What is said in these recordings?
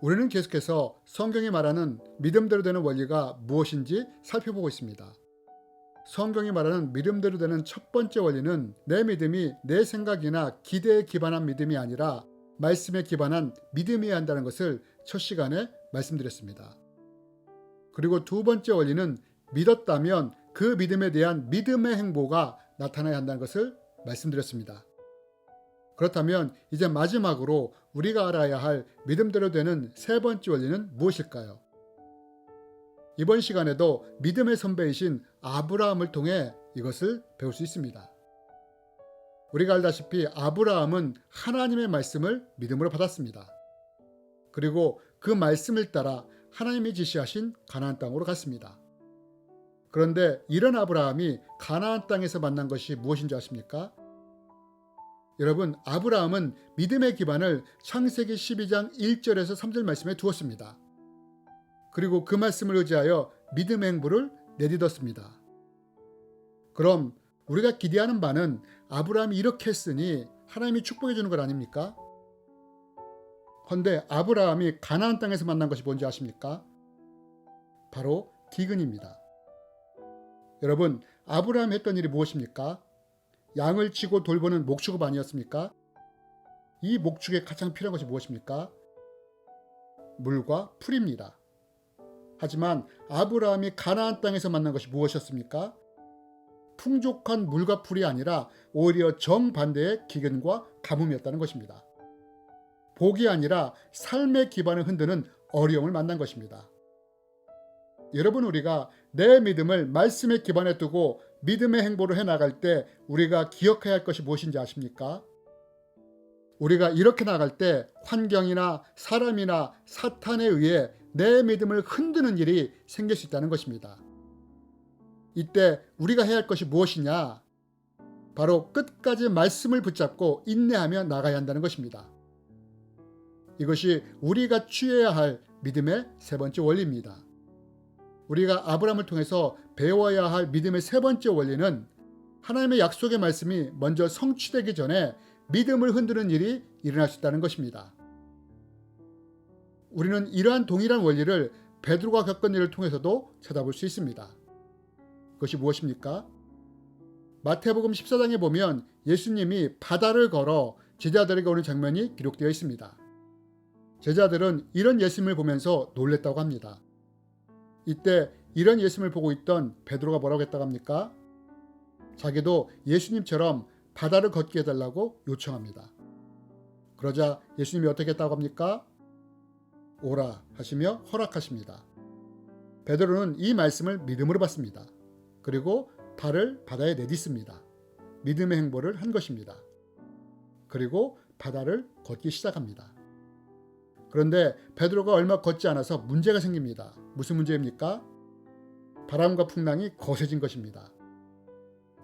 우리는 계속해서 성경이 말하는 믿음대로 되는 원리가 무엇인지 살펴보고 있습니다. 성경이 말하는 믿음대로 되는 첫 번째 원리는 내 믿음이 내 생각이나 기대에 기반한 믿음이 아니라 말씀에 기반한 믿음이어야 한다는 것을 첫 시간에 말씀드렸습니다. 그리고 두 번째 원리는 믿었다면 그 믿음에 대한 믿음의 행보가 나타나야 한다는 것을 말씀드렸습니다. 그렇다면 이제 마지막으로 우리가 알아야 할 믿음대로 되는 세 번째 원리는 무엇일까요? 이번 시간에도 믿음의 선배이신 아브라함을 통해 이것을 배울 수 있습니다. 우리가 알다시피 아브라함은 하나님의 말씀을 믿음으로 받았습니다. 그리고 그 말씀을 따라 하나님이 지시하신 가나안 땅으로 갔습니다. 그런데 이런 아브라함이 가나안 땅에서 만난 것이 무엇인지 아십니까? 여러분, 아브라함은 믿음의 기반을 창세기 12장 1절에서 3절 말씀에 두었습니다. 그리고 그 말씀을 의지하여 믿음의 행보를 내딛었습니다. 그럼 우리가 기대하는 바는 아브라함이 이렇게 했으니 하나님이 축복해 주는 것 아닙니까? 헌데 아브라함이 가나안 땅에서 만난 것이 뭔지 아십니까? 바로 기근입니다. 여러분, 아브라함이 했던 일이 무엇입니까? 양을 치고 돌보는 목축업 아니었습니까? 이 목축에 가장 필요한 것이 무엇입니까? 물과 풀입니다. 하지만 아브라함이 가나안 땅에서 만난 것이 무엇이었습니까? 풍족한 물과 풀이 아니라 오히려 정반대의 기근과 가뭄이었다는 것입니다. 복이 아니라 삶의 기반을 흔드는 어려움을 만난 것입니다. 여러분 우리가 내 믿음을 말씀에 기반에 두고 믿음의 행보를 해 나갈 때 우리가 기억해야 할 것이 무엇인지 아십니까? 우리가 이렇게 나갈 때 환경이나 사람이나 사탄에 의해 내 믿음을 흔드는 일이 생길 수 있다는 것입니다. 이때 우리가 해야 할 것이 무엇이냐? 바로 끝까지 말씀을 붙잡고 인내하며 나가야 한다는 것입니다. 이것이 우리가 취해야 할 믿음의 세 번째 원리입니다. 우리가 아브라함을 통해서 배워야 할 믿음의 세 번째 원리는 하나님의 약속의 말씀이 먼저 성취되기 전에 믿음을 흔드는 일이 일어날 수 있다는 것입니다. 우리는 이러한 동일한 원리를 베드로가 겪은 일을 통해서도 찾아볼 수 있습니다. 그것이 무엇입니까? 마태복음 14장에 보면 예수님이 바다를 걸어 제자들에게 오는 장면이 기록되어 있습니다. 제자들은 이런 예수님을 보면서 놀랬다고 합니다. 이때 이런 예수님을 보고 있던 베드로가 뭐라고 했다고 합니까? 자기도 예수님처럼 바다를 걷게 해달라고 요청합니다. 그러자 예수님이 어떻게 했다고 합니까? 오라 하시며 허락하십니다. 베드로는 이 말씀을 믿음으로 받습니다. 그리고 발을 바다에 내딛습니다. 믿음의 행보를 한 것입니다. 그리고 바다를 걷기 시작합니다. 그런데 베드로가 얼마 걷지 않아서 문제가 생깁니다. 무슨 문제입니까? 바람과 풍랑이 거세진 것입니다.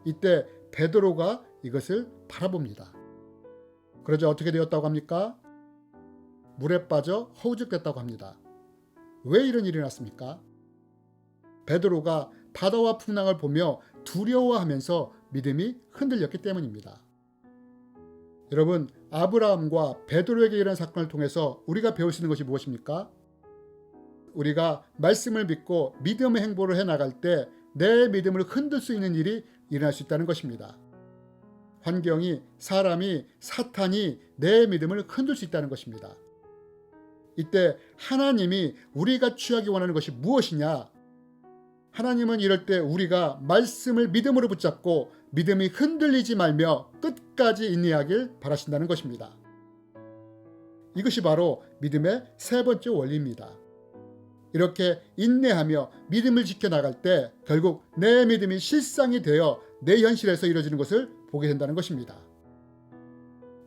이때 베드로가 이것을 바라봅니다. 그러자 어떻게 되었다고 합니까? 물에 빠져 허우적됐다고 합니다. 왜 이런 일이 났습니까? 베드로가 바다와 풍랑을 보며 두려워하면서 믿음이 흔들렸기 때문입니다. 여러분, 아브라함과 베드로에게 이런 사건을 통해서 우리가 배울 수 있는 것이 무엇입니까? 우리가 말씀을 믿고 믿음의 행보를 해 나갈 때 내 믿음을 흔들 수 있는 일이 일어날 수 있다는 것입니다. 환경이, 사람이, 사탄이 내 믿음을 흔들 수 있다는 것입니다. 이때 하나님이 우리가 취하기 원하는 것이 무엇이냐? 하나님은 이럴 때 우리가 말씀을 믿음으로 붙잡고 믿음이 흔들리지 말며 끝까지 인내하길 바라신다는 것입니다. 이것이 바로 믿음의 세 번째 원리입니다. 이렇게 인내하며 믿음을 지켜나갈 때 결국 내 믿음이 실상이 되어 내 현실에서 이루어지는 것을 보게 된다는 것입니다.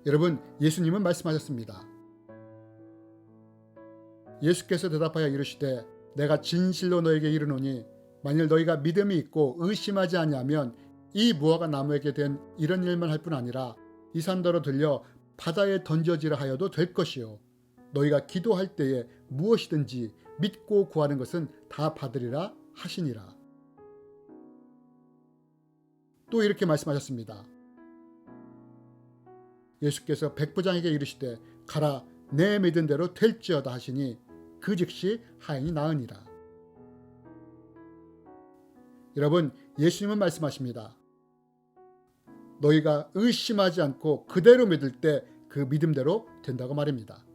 여러분, 예수님은 말씀하셨습니다. 예수께서 대답하여 이르시되 내가 진실로 너에게 이르노니 만일 너희가 믿음이 있고 의심하지 아니하면 이 무화과 나무에게 된 이런 일만 할 뿐 아니라 이 산더러 들려 바다에 던져지라 하여도 될 것이요 너희가 기도할 때에 무엇이든지 믿고 구하는 것은 다 받으리라 하시니라. 또 이렇게 말씀하셨습니다. 예수께서 백부장에게 이르시되 가라 내 믿은 대로 될지어다 하시니 그 즉시 하인이 나으니라. 여러분 예수님은 말씀하십니다. 너희가 의심하지 않고 그대로 믿을 때 그 믿음대로 된다고 말입니다.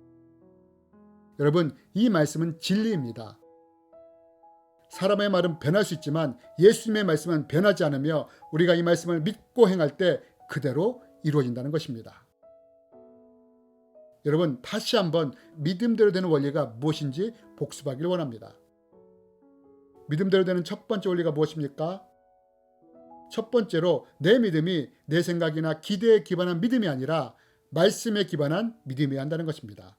여러분 이 말씀은 진리입니다. 사람의 말은 변할 수 있지만 예수님의 말씀은 변하지 않으며 우리가 이 말씀을 믿고 행할 때 그대로 이루어진다는 것입니다. 여러분 다시 한번 믿음대로 되는 원리가 무엇인지 복습하기를 원합니다. 믿음대로 되는 첫 번째 원리가 무엇입니까? 첫 번째로 내 믿음이 내 생각이나 기대에 기반한 믿음이 아니라 말씀에 기반한 믿음이어야 한다는 것입니다.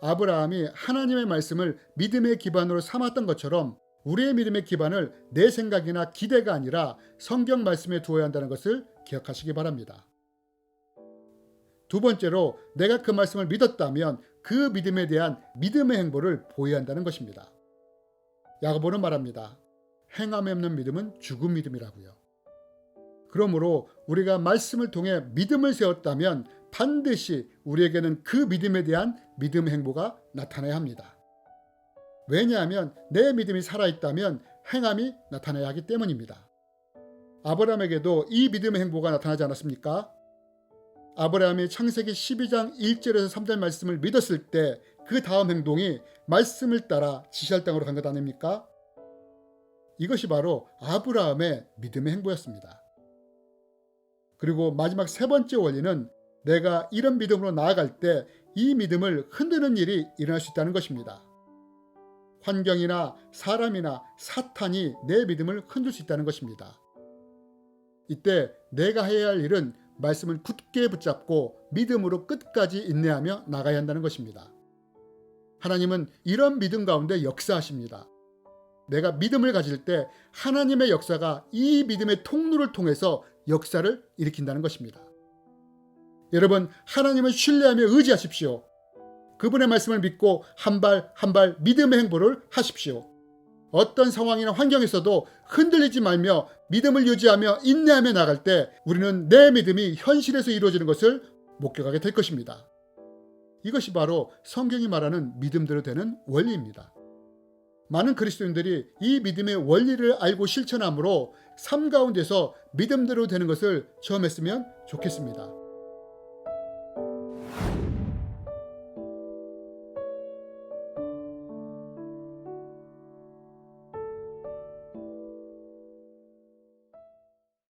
아브라함이 하나님의 말씀을 믿음의 기반으로 삼았던 것처럼 우리의 믿음의 기반을 내 생각이나 기대가 아니라 성경 말씀에 두어야 한다는 것을 기억하시기 바랍니다. 두 번째로 내가 그 말씀을 믿었다면 그 믿음에 대한 믿음의 행보를 보여야 한다는 것입니다. 야고보는 말합니다. 행함이 없는 믿음은 죽은 믿음이라고요. 그러므로 우리가 말씀을 통해 믿음을 세웠다면 반드시 우리에게는 그 믿음에 대한 믿음의 행보가 나타나야 합니다. 왜냐하면 내 믿음이 살아있다면 행함이 나타나야 하기 때문입니다. 아브라함에게도 이 믿음의 행보가 나타나지 않았습니까? 아브라함이 창세기 12장 1절에서 3절 말씀을 믿었을 때 그 다음 행동이 말씀을 따라 지시할 땅으로 간 것 아닙니까? 이것이 바로 아브라함의 믿음의 행보였습니다. 그리고 마지막 세 번째 원리는 내가 이런 믿음으로 나아갈 때 이 믿음을 흔드는 일이 일어날 수 있다는 것입니다. 환경이나 사람이나 사탄이 내 믿음을 흔들 수 있다는 것입니다. 이때 내가 해야 할 일은 말씀을 굳게 붙잡고 믿음으로 끝까지 인내하며 나가야 한다는 것입니다. 하나님은 이런 믿음 가운데 역사하십니다. 내가 믿음을 가질 때 하나님의 역사가 이 믿음의 통로를 통해서 역사를 일으킨다는 것입니다. 여러분, 하나님을 신뢰하며 의지하십시오. 그분의 말씀을 믿고 한 발 한 발 믿음의 행보를 하십시오. 어떤 상황이나 환경에서도 흔들리지 말며 믿음을 유지하며 인내하며 나갈 때 우리는 내 믿음이 현실에서 이루어지는 것을 목격하게 될 것입니다. 이것이 바로 성경이 말하는 믿음대로 되는 원리입니다. 많은 그리스도인들이 이 믿음의 원리를 알고 실천함으로 삶 가운데서 믿음대로 되는 것을 체험했으면 좋겠습니다.